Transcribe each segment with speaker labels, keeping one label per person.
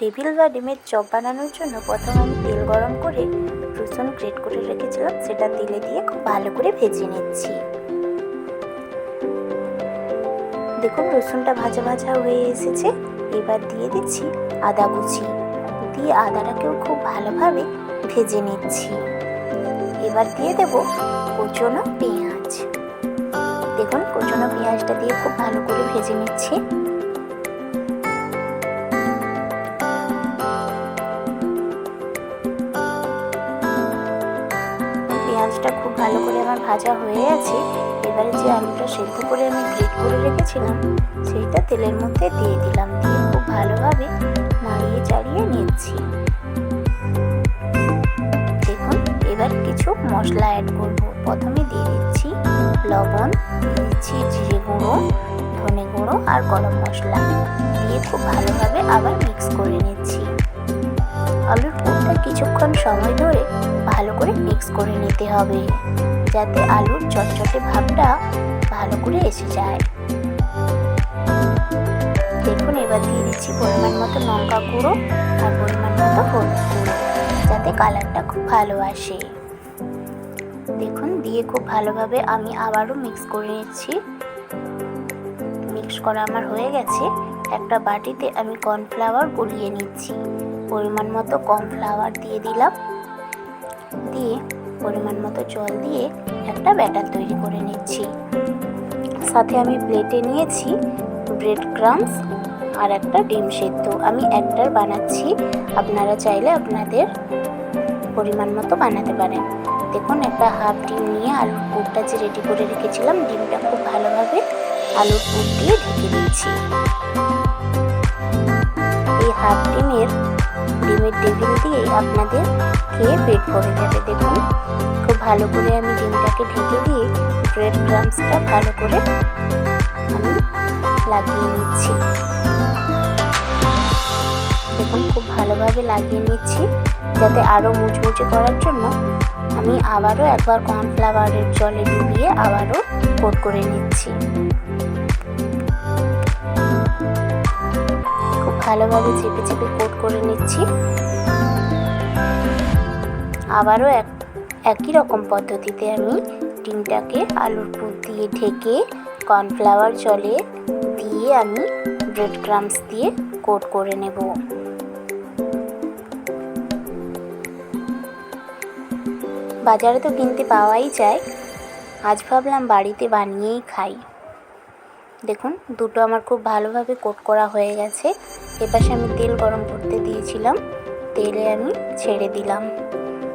Speaker 1: Table বা ডিমের chop বানানোর জন্য প্রথম আমি তেল গরম করে রসুন গ্রেট করে রেখেছিলাম, সেটা তেলে দিয়ে খুব ভালো করে ভেজে নিচ্ছি। দেখুন, রসুনটা ভাজা ভাজা হয়ে এসেছে। এবার দিয়ে দিচ্ছি আদা কুচি। দিয়ে আদাটাকেও খুব ভালোভাবে ভেজে নিচ্ছি। এবার দিয়ে দেব কুচনো পেঁয়াজ। দেখুন, কুচনো পেঁয়াজটা দিয়ে খুব ভালো করে ভেজে নিচ্ছি। পেঁয়াজটা খুব ভালো করে আমার ভাজা হয়ে আছে এবারে যে আলুটা সেদ্ধ করে আমি গ্রেট করে রেখেছিলাম, সেইটা তেলের মধ্যে দিয়ে দিলাম, দিয়ে খুব ভালোভাবে নাড়িয়ে চাড়িয়ে নিচ্ছি। দেখুন, এবার কিছু মশলা অ্যাড করব। প্রথমে দিয়ে দিচ্ছি লবণ, দিয়ে দিচ্ছি জিরে গুঁড়ো, ধনে গুঁড়ো আর গরম মশলা। দিয়ে খুব ভালোভাবে আবার মিক্স করে নিচ্ছি। আলুর কিছুক্ষণ সময় ধরে ভালো করে মিক্স করে নিতে হবে, যাতে আলুর চটচটে ভাবটা ভালো করে এসে যায়। দেখুন, এবার দিয়ে দিচ্ছি পরিমাণ মতো লঙ্কা গুঁড়ো আর পরিমাণ মতো হলুদ গুঁড়ো, যাতে কালারটা খুব ভালো আসে। দেখুন, দিয়ে খুব ভালোভাবে আমি আবারও মিক্স করে নিচ্ছি। মিক্স করা আমার হয়ে গেছে। একটা বাটিতে আমি কর্নফ্লাওয়ার গলিয়ে নিচ্ছি। পরিমাণ মতো কর্নফ্লাওয়ার দিয়ে দিলাম। দিয়ে পরিমাণ মতো জল দিয়ে একটা ব্যাটার তৈরি করে নিচ্ছি। সাথে আমি প্লেটে নিয়েছি ব্রেড ক্রামস আর একটা ডিম সেদ্ধ। আমি একটার বানাচ্ছি। আপনারা চাইলে আপনাদের পরিমাণ মতো বানাতে পারেন। দেখুন, একটা হাফ ডিম নিয়ে আলুর পুরটা যে রেডি করে রেখেছিলাম, ডিমটা খুব ভালোভাবে আলুর পুর দিয়ে ঢেকে দিচ্ছি। এই হাফ ডিমের ডিমের টেবিল দিয়েই আপনাদের খেয়ে পেট ভরে যাবে দেখুন, খুব ভালো করে আমি ডিমটাকে ঢেকে দিয়ে ব্রেড ক্রামসটা ভালো করে আমি লাগিয়ে নিচ্ছি। দেখুন, খুব ভালোভাবে লাগিয়ে নিচ্ছি, যাতে আরও মুচমুচে করার জন্য আমি আবারও একবার কর্নফ্লাওয়ারের জলে ডুবিয়ে আবারও কোট করে নিচ্ছি। ভালোভাবে চেপে চেপে কোট করে নিচ্ছি। আবারও এক, একই রকম পদ্ধতিতে আমি ডিমটাকে আলুর পুর দিয়ে ঢেকে কর্নফ্লাওয়ার জলে দিয়ে আমি ব্রেড ক্রামস দিয়ে কোট করে নেব। বাজারে তো কিনতে পাওয়াই যায়। আজ ভাবলাম বাড়িতে বানিয়েই খাই। দেখুন, দুটো আমার খুব ভালোভাবে কোট করা হয়ে গেছে। এপাশে আমি তেল গরম করতে দিয়েছিলাম। তেলে আমি ছেড়ে দিলাম।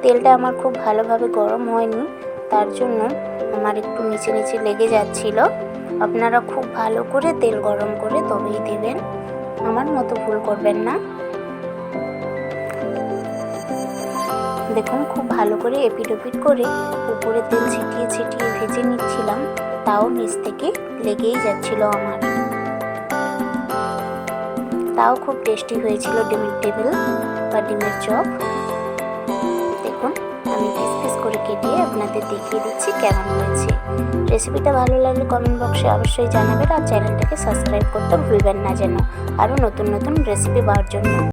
Speaker 1: তেলটা আমার খুব ভালোভাবে গরম হয়নি, তার জন্য আমার একটু নিচে নিচে লেগে যাচ্ছিল। আপনারা খুব ভালো করে তেল গরম করে তবেই দেবেন। আমার মতো ভুল করবেন না। দেখুন, খুব ভালো করে এপিট ওপিট করে উপরে তেল ছিটিয়ে ছিটিয়ে ভেজে নিচ্ছিলাম। তাও নিচ থেকে লেগেই যাচ্ছিল আমার। তাও খুব টেস্টি হয়েছিল ডিমের টেবিল বা ডিমের চপ। দেখুন, আমি পিস পিস করে কেটে আপনাদের দেখিয়ে দিচ্ছি কেমন হয়েছে। রেসিপিটা ভালো লাগলে কমেন্ট বক্সে অবশ্যই জানাবেন আর চ্যানেলটাকে সাবস্ক্রাইব করতে ভুলবেন না যেন। আরও নতুন নতুন রেসিপি পাওয়ার জন্য।